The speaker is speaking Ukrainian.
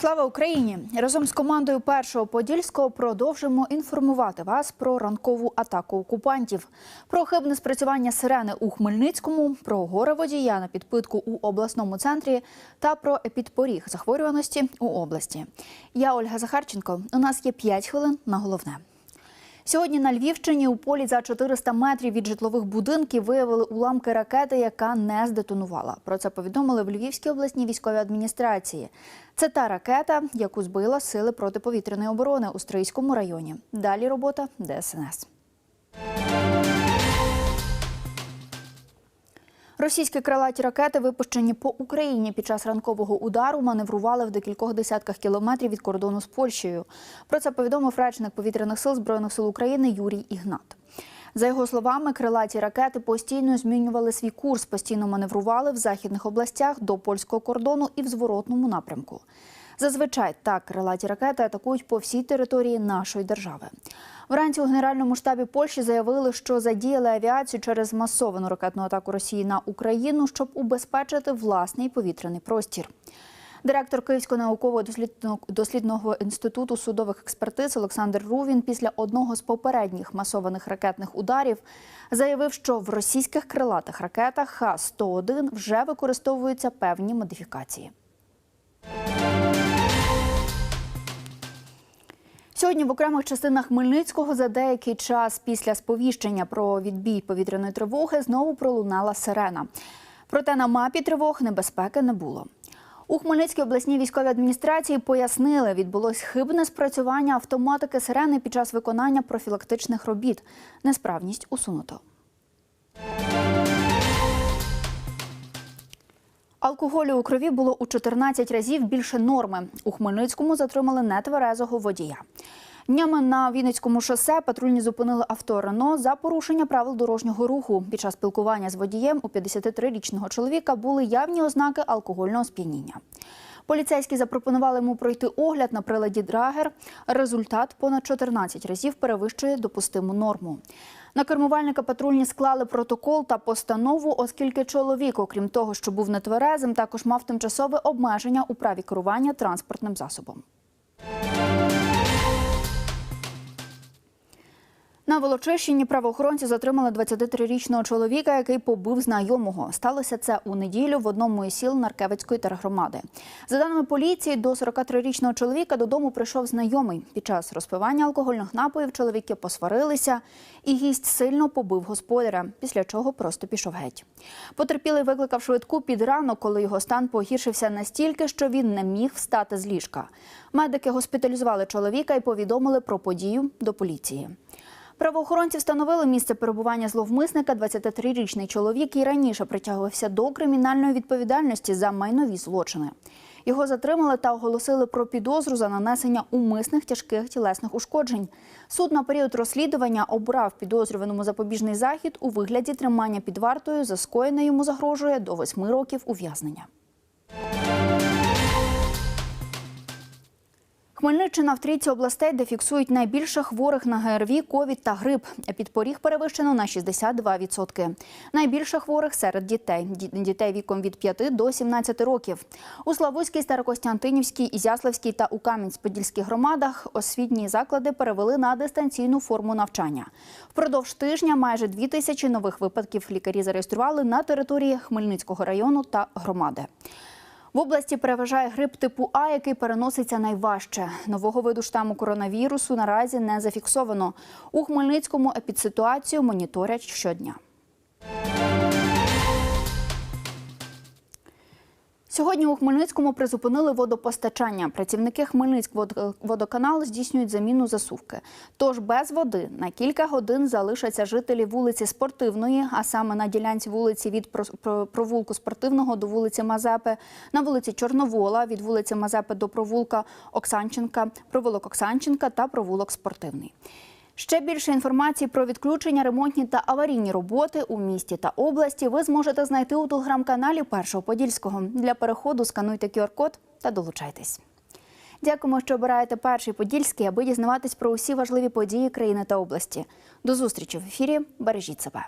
Слава Україні! Разом з командою першого подільського продовжимо інформувати вас про ранкову атаку окупантів, про хибне спрацювання сирени у Хмельницькому, про горе водія на підпитку у обласному центрі та про епідпоріг захворюваності у області. Я Ольга Захарченко. У нас є 5 хвилин на головне. Сьогодні на Львівщині у полі за 400 метрів від житлових будинків виявили уламки ракети, яка не здетонувала. Про це повідомили в Львівській обласній військовій адміністрації. Це та ракета, яку збила сили протиповітряної оборони у Стрийському районі. Далі робота ДСНС. Російські крилаті ракети, випущені по Україні під час ранкового удару, маневрували в декількох десятках кілометрів від кордону з Польщею. Про це повідомив речник повітряних сил збройних сил України Юрій Ігнат. За його словами, крилаті ракети постійно змінювали свій курс, постійно маневрували в західних областях до польського кордону і в зворотному напрямку. Зазвичай так крилаті ракети атакують по всій території нашої держави. Вранці у Генеральному штабі Польщі заявили, що задіяли авіацію через масовану ракетну атаку Росії на Україну, щоб убезпечити власний повітряний простір. Директор Київського науково-дослідного інституту судових експертиз Олександр Рувін після одного з попередніх масованих ракетних ударів заявив, що в російських крилатих ракетах Х-101 вже використовуються певні модифікації. Сьогодні в окремих частинах Хмельницького за деякий час після сповіщення про відбій повітряної тривоги знову пролунала сирена. Проте на мапі тривог небезпеки не було. У Хмельницькій обласній військовій адміністрації пояснили, відбулось хибне спрацювання автоматики сирени під час виконання профілактичних робіт. Несправність усунуто. Алкоголю у крові було у 14 разів більше норми. У Хмельницькому затримали нетверезого водія. Днями на Вінницькому шосе патрульні зупинили авто Рено за порушення правил дорожнього руху. Під час спілкування з водієм у 53-річного чоловіка були явні ознаки алкогольного сп'яніння. Поліцейські запропонували йому пройти огляд на приладі Драгер. Результат понад 14 разів перевищує допустиму норму. На кермувальника патрульні склали протокол та постанову, оскільки чоловік, окрім того, що був нетверезим, також мав тимчасове обмеження у праві керування транспортним засобом. На Волочищині правоохоронці затримали 23-річного чоловіка, який побив знайомого. Сталося це у неділю в одному із сіл Наркевицької тергромади. За даними поліції, до 43-річного чоловіка додому прийшов знайомий. Під час розпивання алкогольних напоїв чоловіки посварилися, і гість сильно побив господаря, після чого просто пішов геть. Потерпілий викликав швидку під ранок, коли його стан погіршився настільки, що він не міг встати з ліжка. Медики госпіталізували чоловіка і повідомили про подію до поліції. Правоохоронці встановили місце перебування зловмисника 23-річний чоловік і раніше притягувався до кримінальної відповідальності за майнові злочини. Його затримали та оголосили про підозру за нанесення умисних тяжких тілесних ушкоджень. Суд на період розслідування обрав підозрюваному запобіжний захід у вигляді тримання під вартою. За скоєне йому загрожує до восьми років ув'язнення. Хмельниччина в трійці областей, де фіксують найбільше хворих на ГРВІ, ковід та грип. Підпоріг перевищено на 62%. Найбільше хворих серед дітей. Дітей віком від 5 до 17 років. У Славутській, Старокостянтинівській, Ізяславській та у Кам'янськ-Подільських громадах освітні заклади перевели на дистанційну форму навчання. Впродовж тижня майже 2 тисячі нових випадків лікарі зареєстрували на території Хмельницького району та громади. В області переважає грип типу А, який переноситься найважче. Нового виду штаму коронавірусу наразі не зафіксовано. У Хмельницькому епідситуацію моніторять щодня. Сьогодні у Хмельницькому призупинили водопостачання. Працівники Хмельницькводоканал здійснюють заміну засувки. Тож без води на кілька годин залишаться жителі вулиці Спортивної, а саме на ділянці вулиці від провулку Спортивного до вулиці Мазепи, на вулиці Чорновола від вулиці Мазепи до провулка Оксанченка, провулок Оксанченка та провулок Спортивний. Ще більше інформації про відключення, ремонтні та аварійні роботи у місті та області ви зможете знайти у телеграм-каналі Першого Подільського. Для переходу скануйте QR-код та долучайтесь. Дякуємо, що обираєте перший подільський, аби дізнаватись про усі важливі події країни та області. До зустрічі в ефірі. Бережіть себе.